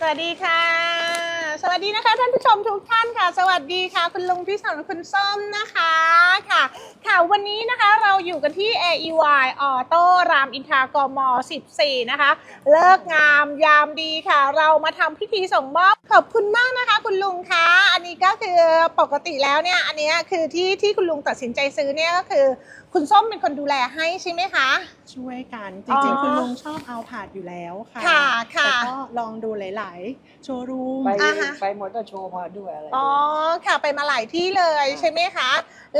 สวัสดีค่ะ สวัสดีนะคะท่านผู้ชมทุกท่านค่ะ สวัสดีค่ะ คุณลุงพี่สอนคุณส้มนะคะค่ะ ค่ะวันนี้นะคะเราอยู่กันที่ AEY Auto รามอินทรากม 14 นะคะ เลิกงามยามดีค่ะ เรามาทำพิธีส่งมอบขอบคุณมากนะคะ คุณลุงคะอันนี้ก็คือปกติแล้วเนี่ยอันนี้คือที่ที่คุณลุงตัดสินใจซื้อเนี่ยก็คือ คุณส้มเป็นคนดูแลให้ใช่ไหมคะช่วยกันจอ๋อริงๆ คุณลุงชอบเอาผาดอยู่แล้วค่ะค่ะค่ะ แต่ก็ลองดูหลาย ๆ โชว์รูม ไปอ่าฮะ ไปมอเตอร์โชว์มาด้วยอะไรอ๋อด้วยค่ะไปมาหลายที่เลยใช่ไหมคะ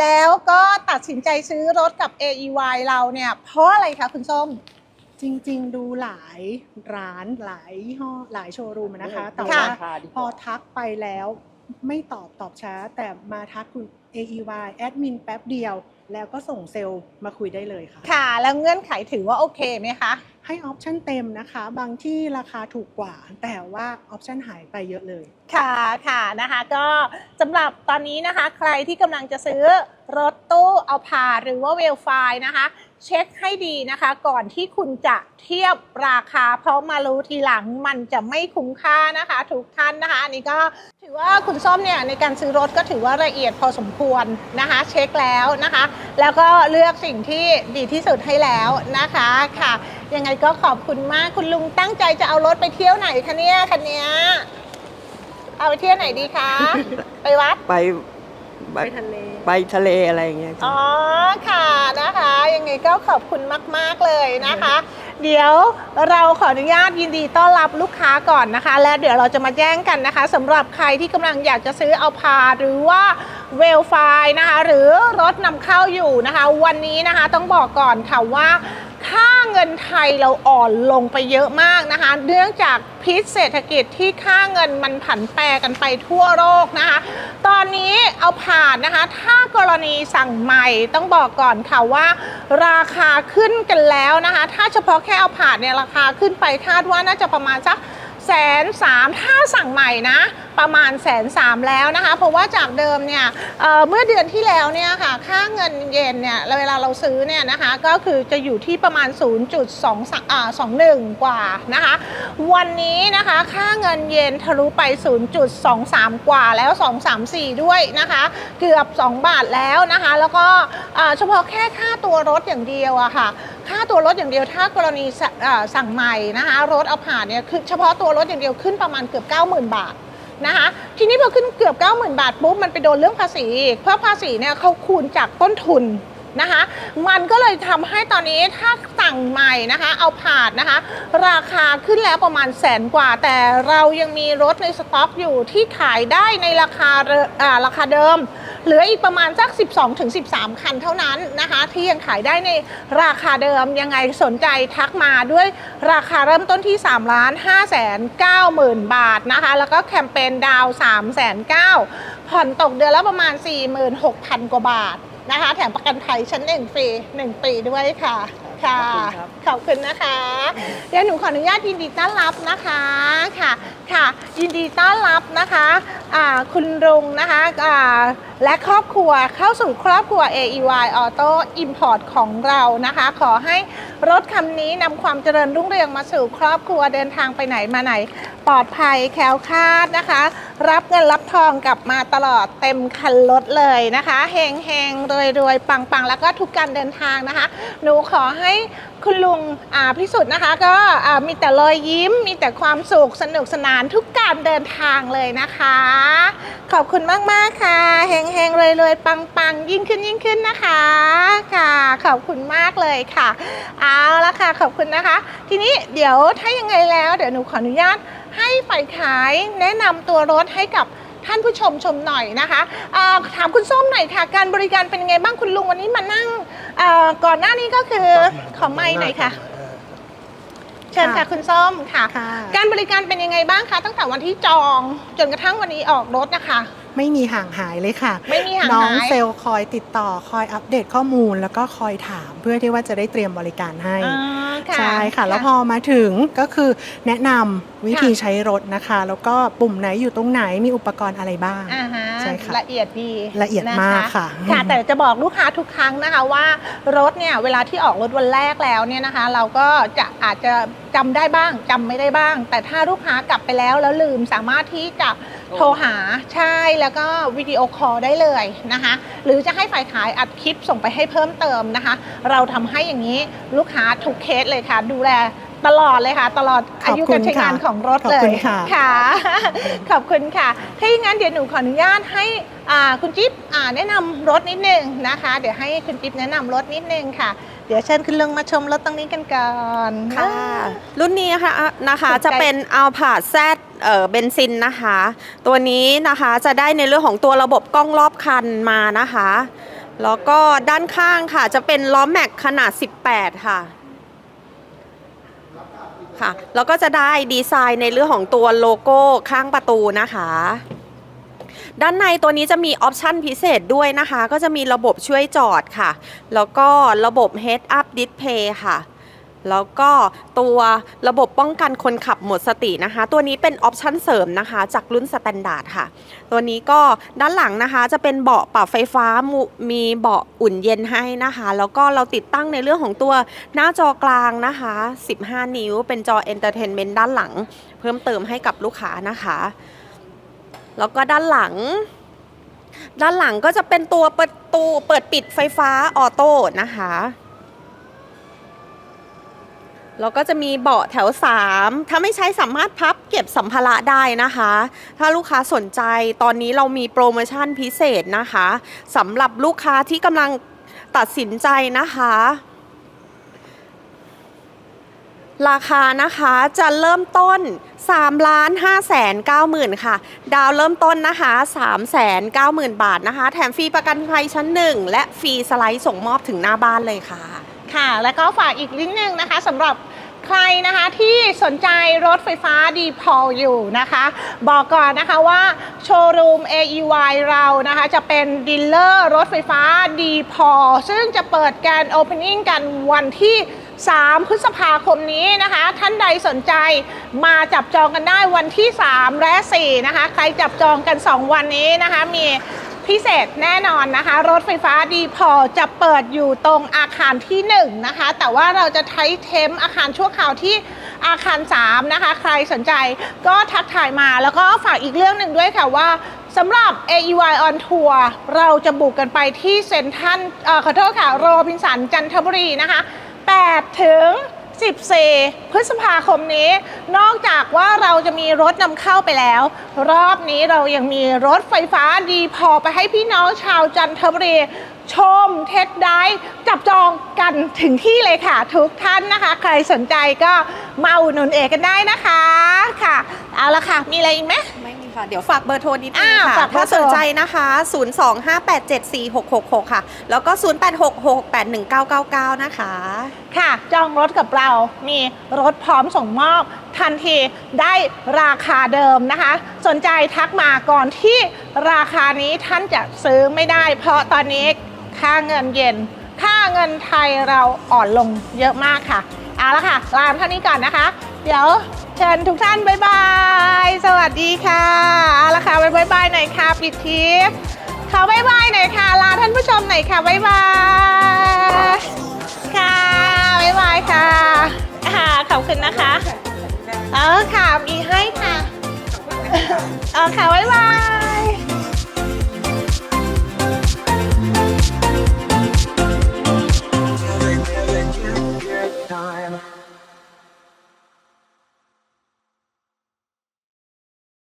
แล้วก็ตัดสินใจซื้อรถกับ AEY เราเนี่ย เพราะอะไรคะคุณส้ม จริง ๆ ดูหลายร้านหลายยี่ห้อหลายโชว์รูมนะคะ แต่ค่ะว่าราคาดีกพอว่าทักไปแล้ว ไม่ตอบตอบช้า แต่มาทักคุณ AEY แอดมินแป๊บเดียว แล้วก็ส่งเซลล์มาคุยได้เลยค่ะ ค่ะ แล้วเงื่อนไขถือว่าโอเคไหมคะ ให้ออปชันเต็มนะคะ บางที่ราคาถูกกว่า แต่ว่าออปชันหายไปเยอะเลย ค่ะค่ะนะคะก็สำหรับตอนนี้นะคะ ใครที่กำลังจะซื้อรถตู้เอาพาหรือว่าเวลไฟนะคะ เช็คให้ดีนะคะ ก่อนที่คุณจะเทียบราคา เพราะมารู้ทีหลังมันจะไม่คุ้มค่านะคะ ทุกท่านนะคะอันนี้ก็ถือว่าคุณส้มเนี่ยในการซื้อรถก็ถือว่าละเอียดพอสมควรนะคะ เช็คแล้วนะคะ แล้วก็เลือกสิ่งที่ดีที่สุดให้แล้วนะคะค่ะ ยังไงก็ขอบคุณมากคุณลุงตั้งใจจะเอารถไปเที่ยวไหนคะเนี่ยคันเนี้ยเอาไปเที่ยวไหนดีคะ ไปวัดไปไปไปทะเลไปทะเลอะไรอย่างเงี้ยอ๋อค่ะนะคะยังไงก็ขอบคุณมาก ๆ เลยนะคะ เดี๋ยวเราขออนุญาตยินดีต้อนรับลูกค้าก่อนนะคะ และเดี๋ยวเราจะมาแจ้งกันนะคะสำหรับใครที่กำลังอยากจะซื้อเอาพาหรือว่าเวลไฟนะคะ หรือรถนำเข้าอยู่นะคะ วันนี้นะคะต้องบอกก่อนค่ะว่า ค่าเงินไทยเราอ่อนลงไปเยอะมากนะคะ เนื่องจากพิษเศรษฐกิจที่ค่าเงินมันผันแปรกันไปทั่วโลกนะคะ ตอนนี้เอาผ่านนะคะ ถ้ากรณีสั่งใหม่ต้องบอกก่อนค่ะว่า ราคาขึ้นกันแล้วนะคะ ถ้าเฉพาะแค่เอาผ่านเนี่ยราคาขึ้นไปคาดว่าน่าจะประมาณสักแสนสามถ้าสั่งใหม่นะ ประมาณแสนสามแล้วนะคะ เพราะว่าจากเดิมเนี่ยเเมื่อเดือนที่แล้วเนี่ยค่ะค่าเงินเยนเนี่ยเวลาเราซื้อเนี่ยนะคะก็คือจะอยู่ที่ประมาณ 0.21 กว่านะคะ วันนี้นะคะค่าเงินเยนทะลุไป 0.23 กว่าแล้ว 234 ด้วยนะคะ เกือบ 2 บาทแล้วนะคะ แล้วก็เฉพาะแค่ค่าตัวรถอย่างเดียวอะค่ะค่าตัวรถอย่างเดียวถ้ากรณีสั่งใหม่นะคะรถเอาผ่านเนี่ยคือเฉพาะตัวรถอย่างเดียวขึ้นประมาณเกือบ 90,000 บาท นะคะทีนี้พอขึ้นเกือบ 90,000 บาทปุ๊บมันไปโดนเรื่องภาษีอีกเพราะภาษีเนี่ยเขาคูณจากต้นทุนนะคะมันก็เลยทำให้ตอนนี้ถ้าสั่งใหม่นะคะเอาผาดนะคะราคาขึ้นแล้วประมาณแสนกว่า แต่เรายังมีรถในสต็อกอยู่ที่ขายได้ในราคาราคาเดิม เหลืออีกประมาณสัก 12ถึง13 คันเท่านั้นนะคะ ที่ยังขายได้ในราคาเดิมยังไงสนใจทักมาด้วยราคาเริ่มต้นที่3ล้าน5แสน9หมื่นบาทนะคะ แล้วก็แคมเปญดาว3แสน9ผ่อนตกเดือนละประมาณ 46,000 กว่าบาทนะคะ แถมประกันภัยชั้นหนึ่งฟรี1ปีด้วยค่ะ ค่ะขอบคุณครับขอบคุณนะคะ เดี๋ยวหนูขออนุญาตยินดีต้อนรับนะคะ ค่ะ ค่ะ ยินดีต้อนรับ นะคะคุณรุงนะคะและครอบครัวเข้าสู่ครอบครัว AEY Auto Import ของเรานะคะ ขอให้รถคันนี้นำความเจริญรุ่งเรืองมาสู่ครอบครัวเดินทางไปไหนมาไหน ปลอดภัยแคล้วคลาดนะคะ รับเงินรับทองกลับมาตลอดเต็มคันรถเลยนะคะเฮงเฮงรวยรวยปังปังแล้วก็ทุกการเดินทางนะคะ หนูขอให้ คุณลุงอ่าพิสุทธิ์นะคะ ก็อ่ามีแต่รอยยิ้ม มีแต่ความสุขสนุกสนานทุกการเดินทางเลยนะคะ ขอบคุณมาก ๆ ค่ะเฮงเฮงรวยรวยปังปังยิ่งขึ้นยิ่งขึ้นนะคะค่ะ ขอบคุณมากเลยค่ะ เอาละค่ะ ขอบคุณนะคะ ทีนี้เดี๋ยวถ้ายังไงแล้ว เดี๋ยวหนูขออนุญาตให้ฝ่ายขายแนะนำตัวรถให้กับ ท่านผู้ชมชมหน่อยนะคะอ่าถามคุณส้มหน่อยค่ะ การบริการเป็นยังไงบ้างคุณลุงวันนี้มานั่งอ่าก่อนหน้านี้ก็คือขอไม่หน่อยค่ะเชิญค่ะค่ะคุณส้มค่ะค่ะ การบริการเป็นยังไงบ้างคะตั้งแต่วันที่จองจนกระทั่งวันนี้ออกรถนะคะ ไม่มีห่างหายเลยค่ะ ไม่มีห่างน้องหายเซลล์คอยติดต่อคอยอัปเดตข้อมูล แล้วก็คอยถามเพื่อที่ว่าจะได้เตรียมบริการให้ อ่าค่ะ ใช่ค่ะ แล้วพอมาถึงก็คือแนะนำวิธีใช้รถนะคะ แล้วก็ปุ่มไหนอยู่ตรงไหนมีอุปกรณ์อะไรบ้าง อ่าฮะใช่ใช่ค่ะละเอียดดีละเอียดมากค่ะค่ะ แต่จะบอกลูกค้าทุกครั้งนะคะว่ารถเนี่ยเวลาที่ออกรถวันแรกแล้วเนี่ยนะคะ เราก็จะอาจจะจำได้บ้างจำไม่ได้บ้าง แต่ถ้าลูกค้ากลับไปแล้วแล้วลืมสามารถที่จะโทรหาใช่แล้วก็วิดีโอคอลได้เลยนะคะ หรือจะให้ฝ่ายขายอัดคลิปส่งไปให้เพิ่มเติมนะคะ เราทำให้อย่างนี้ลูกค้าทุกเคสเลยค่ะ ดูแล ตลอดเลยค่ะ ตลอดอายุการใช้งานของรถเลยขอบคุณค่ะค่ะ ขอบคุณค่ะ ถ้าอย่างนั้นเดี๋ยวหนูขออนุญาตให้อ่าคุณจิ๊บอ่าแนะนำรถนิดนึงนะคะ เดี๋ยวให้คุณจิ๊บแนะนำรถนิดนึงค่ะ เดี๋ยวเชิญคุณลุงมาชมรถตรงนี้กันก่อนค่ะ รุ่นนี้นะคะนะคะสนใจจะเป็น a l p a แซดเอ่อเบนซินนะคะ ตัวนี้นะคะจะได้ในเรื่องของตัวระบบกล้องรอบคันมานะคะ แล้วก็ด้านข้างค่ะจะเป็นล้อแม็กขนาด 18 ค่ะ ค่ะ แล้วก็จะได้ดีไซน์ในเรื่องของตัวโลโก้ข้างประตูนะคะ ด้านในตัวนี้จะมีออปชันพิเศษด้วยนะคะ ก็จะมีระบบช่วยจอดค่ะ แล้วก็ระบบ Head Up Display ค่ะ แล้วก็ตัวระบบป้องกันคนขับหมดสตินะคะ ตัวนี้เป็นออปชันเสริมนะคะ จากรุ่นสแตนดาร์ดค่ะ ตัวนี้ก็ด้านหลังนะคะจะเป็นเบาะปรับไฟฟ้ามุมีเบาะอุ่นเย็นให้นะคะ แล้วก็เราติดตั้งในเรื่องของตัวหน้าจอกลางนะคะ 15 นิ้ว เป็นจอเอนเตอร์เทนเมนต์ด้านหลัง เพิ่มเติมให้กับลูกค้านะคะ แล้วก็ด้านหลังด้านหลังก็จะเป็นตัวประตูเปิดปิดไฟฟ้าออโต้นะคะ แล้วก็จะมีเบาะแถว 3 ถ้าไม่ใช้สามารถพับเก็บสัมภาระได้นะคะ ถ้าลูกค้าสนใจตอนนี้เรามีโปรโมชั่นพิเศษนะคะสำหรับลูกค้าที่กำลังตัดสินใจนะคะ ราคานะคะจะเริ่มต้น3ล้าน5แสน9หมื่นค่ะ ดาวเริ่มต้นนะคะ3แสน9หมื่นบาทนะคะ แถมฟรีประกันภัยชั้น 1 และฟรีสไลด์ส่งมอบถึงหน้าบ้านเลยค่ะ ค่ะ แล้วก็ฝากอีกนิดนึงนะคะสำหรับใครนะคะที่สนใจรถไฟฟ้าดีพออยู่นะคะ บอกก่อนนะคะว่าโชว์รูม AEY เรานะคะจะเป็นดีลเลอร์รถไฟฟ้าดีพอซึ่งจะเปิดการโอเพนนิ่งกันวันที่ 3 พฤษภาคมนี้นะคะ ท่านใดสนใจมาจับจองกันได้วันที่ 3 และ 4 นะคะ ใครจับจองกัน 2 วันนี้นะคะมี พิเศษแน่นอนนะคะ รถไฟฟ้าดีพอจะเปิดอยู่ตรงอาคารที่1นะคะ แต่ว่าเราจะใช้เทมอาคารชั่วคราวที่อาคาร 3 นะคะ ใครสนใจก็ทักทายมาแล้วก็ฝากอีกเรื่องหนึ่งด้วยค่ะว่าสำหรับ AEY on Tour เราจะบุกกันไปที่เซ็นทรัลเอ่อขอโทษค่ะ โรบินสันจันทบุรีนะคะ8ถึง 14 พฤษภาคมนี้ นอกจากว่าเราจะมีรถนำเข้าไปแล้ว รอบนี้เรายังมีรถไฟฟ้าดีพอไปให้พี่น้องชาวจันทบุรีชมเทสได้จับจองกันถึงที่เลยค่ะ ทุกท่านนะคะ ใครสนใจก็มาอุดหนุนเอกกันได้นะคะค่ะ เอาละค่ะ มีอะไรอีกไหม ค่ะ เดี๋ยวฝากเบอร์โทรนิดนึงอ่าค่ะฝากเบอถ้าร์โทรสนใจนะคะ 025874666 ค่ะ แล้วก็ 0866819999 นะคะ ค่ะ จองรถกับเรา มีรถพร้อมส่งมอบ ทันทีได้ราคาเดิมนะคะ สนใจทักมาก่อนที่ราคานี้ท่านจะซื้อไม่ได้ เพราะตอนนี้ค่าเงินเยนค่าเงินไทยเราอ่อนลงเยอะมากค่ะ เอาละค่ะลาเท่านี้ก่อนนะคะ เดี๋ยวเชิญทุกท่านบ๊ายบาย สวัสดีค่ะเอาละค่ะบ๊ายบายหน่อยค่ะปิดทริปขอบ๊ายบายหน่อยค่ะลาท่านผู้ชมหน่อยค่ะบ๊ายบายค่ะบ๊ายบายค่ะค่ะขอบคุณนะคะเออค่ะมีให้ค่ะเออค่ะบ๊ายบาย